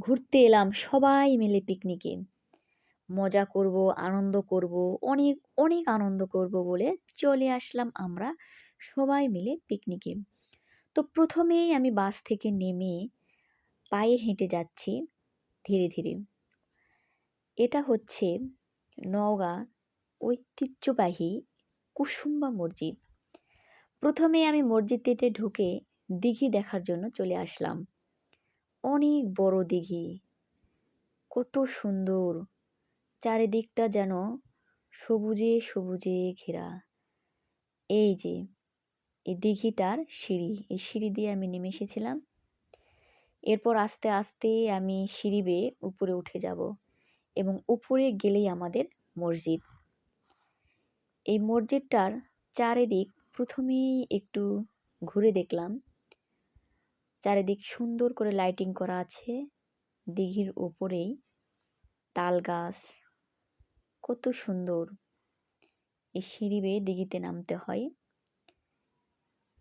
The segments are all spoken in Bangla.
ঘুরতে এলাম সবাই মিলে পিকনিকে মজা করব, আনন্দ করব, অনেক অনেক আনন্দ করব বলে চলে আসলাম আমরা সবাই মিলে পিকনিকে তো প্রথমেই আমি বাস থেকে নেমে পায়ে হেঁটে যাচ্ছি ধীরে ধীরে। এটা হচ্ছে নওগাঁ ঐতিহ্যবাহী কুসুম্বা মসজিদ। প্রথমে আমি মসজিদটিতে ঢুকে দিঘি দেখার জন্য চলে আসলাম। অনেক বড় দিঘি। কত সুন্দর। চারিদিকটা যেন সবুজে সবুজে ঘেরা। এই যে, এই দিঘিটার সিঁড়ি, এই সিঁড়ি দিয়ে আমি নেমে এসেছিলাম। এরপর আস্তে আস্তে আমি সিঁড়ি বেয়ে উপরে উঠে যাব এবং উপরে গেলেই আমাদের মসজিদ। এই মসজিদটার চারিদিক প্রথমেই একটু ঘুরে দেখলাম। চারিদিক সুন্দর করে লাইটিং করা আছে। দিঘির ওপরেই তাল গাছ। কত সুন্দর। এই সিঁড়ি বেয়ে দিঘিতে নামতে হয়।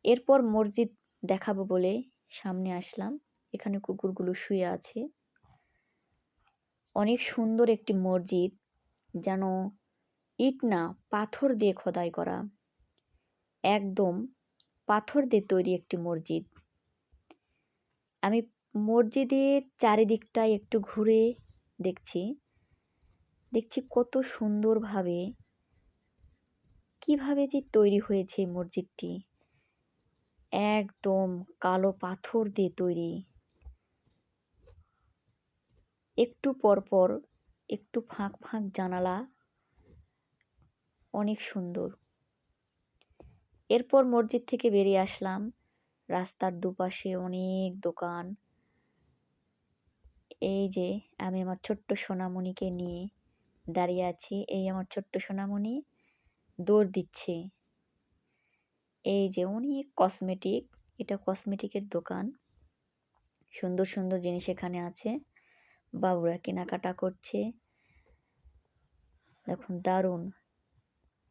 এরপর মসজিদ দেখাবো বলে সামনে আসলাম। এখানে কুকুরগুলো শুয়ে আছে। অনেক সুন্দর একটি মসজিদ, যেন ইট না পাথর দিয়ে খোদাই করা। একদম পাথর দিয়ে তৈরি একটি মসজিদ। আমি মসজিদের চারিদিকটা একটু ঘুরে দেখছি। দেখছি কত সুন্দরভাবে কীভাবে যে তৈরি হয়েছে মসজিদটি। একদম কালো পাথর দিয়ে তৈরি। একটু পরপর একটু ফাঁক ফাঁক জানালা। অনেক সুন্দর। এরপর মসজিদ থেকে বেরিয়ে আসলাম। রাস্তার দুপাশে অনেক দোকান। এই যে আমি আমার ছোট্ট সোনামণিকে নিয়ে দাঁড়িয়ে আছি। এই আমার ছোট্ট সোনামণি দৌড় দিচ্ছে। এই যে অনেক কসমেটিক এটা কসমেটিকের দোকান। সুন্দর সুন্দর জিনিস এখানে আছে। বাবুরা কেনাকাটা করছে। দেখুন দারুণ।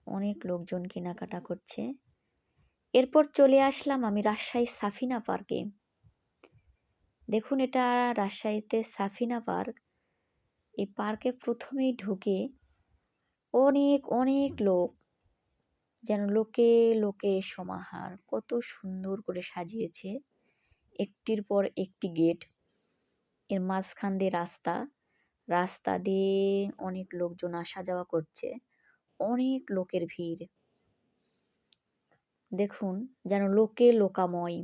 অনেক লোকজন কেনাকাটা করছে। এরপর চলে আসলাম আমি রাজশাহী সাফিনা পার্কে। দেখুন এটা রাজশাহীতে সাফিনা পার্ক। এই পার্কে প্রথমেই ঢুকে অনেক অনেক লোক, যেন লোকে লোকে সমাহার, কত সুন্দর করে সাজিয়েছে। একটির পর একটি গেট, এর মাঝখান দিয়ে রাস্তা রাস্তা দিয়ে অনেক লোকজন আসা যাওয়া করছে, অনেক লোকের ভিড়। দেখুন, যেন লোকে লোকাময়।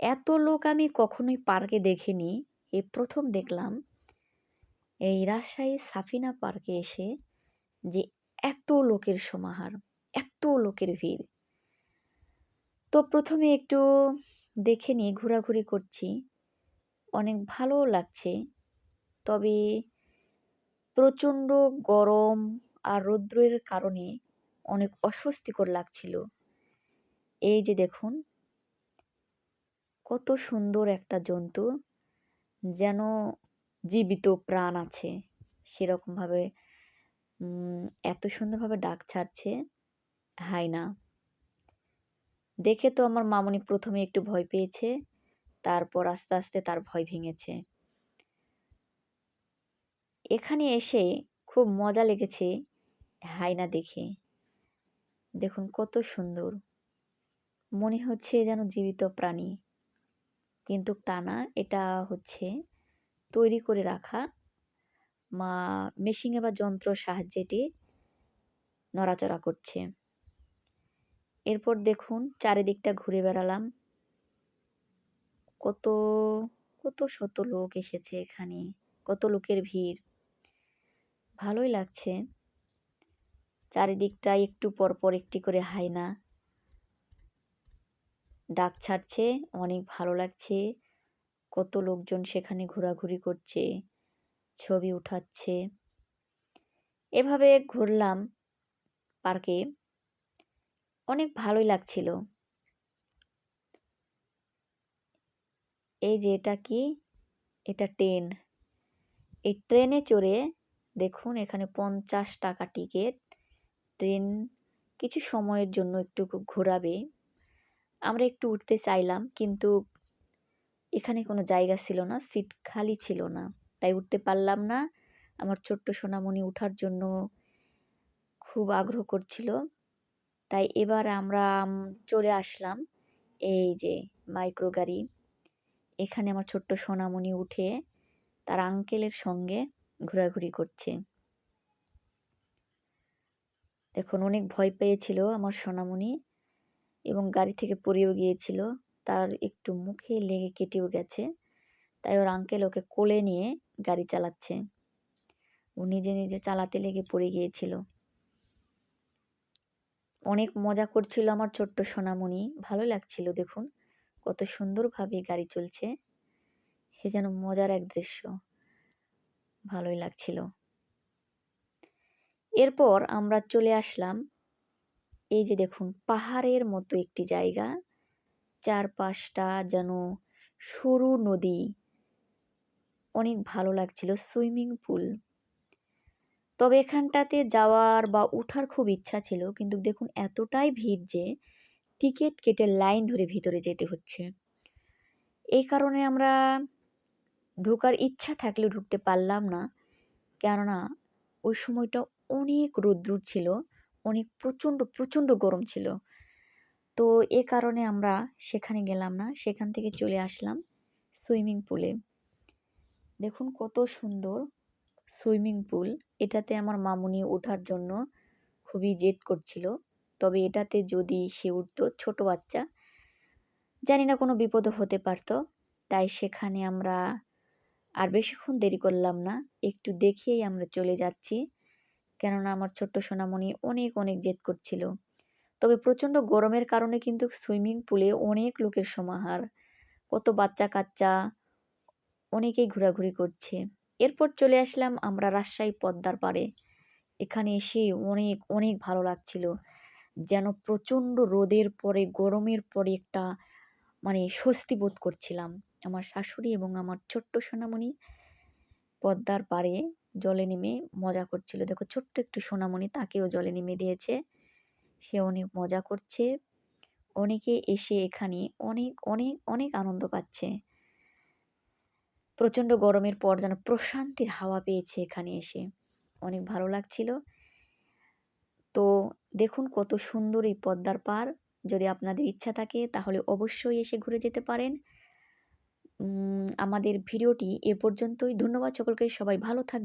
এত লোক আমি কখনোই পার্কে দেখিনি। এই প্রথম দেখলাম, এই রাজশাহী সাফিনা পার্কে এসে যে এত লোকের সমাহার, এত লোকের ভিড়। তো প্রথমে একটু দেখে নিয়ে ঘোরাঘুরি করছি। অনেক ভালো লাগছে, তবে প্রচণ্ড গরম আর রৌদ্রের কারণে অনেক অস্বস্তিকর লাগছিল। এই যে দেখুন, কত সুন্দর একটা জন্তু যেন জীবিত প্রাণ আছে। সেরকমভাবে এত সুন্দরভাবে ডাক ছাড়ছে হায়না দেখে তো আমার মামনি প্রথমে একটু ভয় পেয়েছে, তারপর আস্তে আস্তে তার ভয় ভেঙেছে। এখানে এসে খুব মজা লেগেছে হায়না দেখে। দেখুন কত সুন্দর। মনে হচ্ছে যেন জীবিত প্রাণী। কিন্তু তা না, এটা হচ্ছে তৈরি করে রাখা মা মেশিনে বা যন্ত্র সাহায্যে এটি নড়াচড়া করছে। এরপর দেখুন চারিদিকটা ঘুরে বেড়ালাম। কত কত শত লোক এসেছে এখানে, কত লোকের ভিড়। ভালোই লাগছে। চারিদিকটা একটু পর পর একটি করে হায়না। ডাক ছাড়ছে, অনেক ভালো লাগছে। কত লোকজন সেখানে ঘোরাঘুরি করছে, ছবি উঠাচ্ছে। এভাবে ঘুরলাম পার্কে। অনেক ভালোই লাগছিল। এই যে এটা কি? এটা ট্রেন। এই ট্রেনে চড়ে দেখুন এখানে পঞ্চাশ টাকা টিকিট। ট্রেন কিছু সময়ের জন্য একটু ঘোরাবে। আমরা একটু উঠতে চাইলাম, কিন্তু এখানে কোনো জায়গা ছিল না, সিট খালি ছিল না। তাই উঠতে পারলাম না। আমার ছোট্ট সোনামণি উঠার জন্য খুব আগ্রহ করছিল। তাই এবার আমরা চলে আসলাম এই যে মাইক্রো গাড়ি। এখানে আমার ছোট্ট সোনামণি উঠে তার আঙ্কেলের সঙ্গে ঘোরাঘুরি করছে। দেখুন অনেক ভয় পেয়েছিল আমার সোনামণি এবং গাড়ি থেকে পড়েও গিয়েছিল। তার একটু মুখে লেগে কেটেও গেছে, তাই ওর আঙ্কেল ওকে কোলে নিয়ে গাড়ি চালাচ্ছে। ও নিজে নিজে চালাতে লেগে পড়ে গিয়েছিল। অনেক মজা করছিল আমার ছোট্ট সোনামণি, ভালো লাগছিল দেখুন, কত সুন্দরভাবে গাড়ি চলছে। সে যেন মজার এক দৃশ্য, ভালোই লাগছিল। এরপর আমরা চলে আসলাম এই যে দেখুন, পাহাড়ের মতো একটি জায়গা। চারপাশটা যেন সরু নদী। অনেক ভালো লাগছিল, সুইমিং পুল। তবে এখানটাতে যাওয়ার বা উঠার খুব ইচ্ছা ছিল, কিন্তু দেখুন এতটাই ভিড় যে টিকিট কেটে লাইন ধরে ভিতরে যেতে হচ্ছে। এই কারণে আমরা ঢোকার ইচ্ছা থাকলেও ঢুকতে পারলাম না। কেননা ওই সময়টা অনেক রৌদ্র ছিল, অনেক প্রচণ্ড প্রচণ্ড গরম ছিল। তো এ কারণে আমরা সেখানে গেলাম না, সেখান থেকে চলে আসলাম সুইমিং পুলে। দেখুন কত সুন্দর সুইমিং পুল। এটাতে আমার মামুনি ওঠার জন্য খুবই জেদ করছিল। তবে এটাতে যদি সে উঠতো, ছোট বাচ্চা, জানি না কোনো বিপদ হতে পারতো। তাই সেখানে আমরা আর বেশিক্ষণ দেরি করলাম না, একটু দেখিয়েই আমরা চলে যাচ্ছি। কেননা আমার ছোট্ট সোনামণি অনেক অনেক জেদ করছিল। তবে প্রচণ্ড গরমের কারণে কিন্তু সুইমিং পুলে অনেক লোকের সমাহার। কত বাচ্চা কাচ্চা, অনেকেই ঘোরাঘুরি করছে। এরপর চলে আসলাম আমরা রাজশাহী পদ্মার পাড়ে। এখানে এসে অনেক অনেক ভালো লাগছিল। যেন প্রচণ্ড রোদের পরে, গরমের পরে একটা মানে স্বস্তি বোধ করছিলাম। আমার শাশুড়ি এবং আমার ছোট্ট সোনামণি পদ্মার পাড়ে জলে নেমে মজা করছিল। দেখো ছোট্ট একটু সোনামণি তাকেও জলে নেমে দিয়েছে। সে অনেক মজা করছে। অনেকে এসে এখানে অনেক অনেক অনেক আনন্দ পাচ্ছে। প্রচণ্ড গরমের পর যেন প্রশান্তির হাওয়া পেয়েছে এখানে এসে। অনেক ভালো লাগছিল। তো দেখুন কত সুন্দর এই পদ্মার পার। যদি আপনাদের ইচ্ছা থাকে তাহলে অবশ্যই এসে ঘুরে যেতে পারেন। আমাদের ভিডিওটি এ পর্যন্তই। ধন্যবাদ সকলকে। সবাই ভালো থাকবে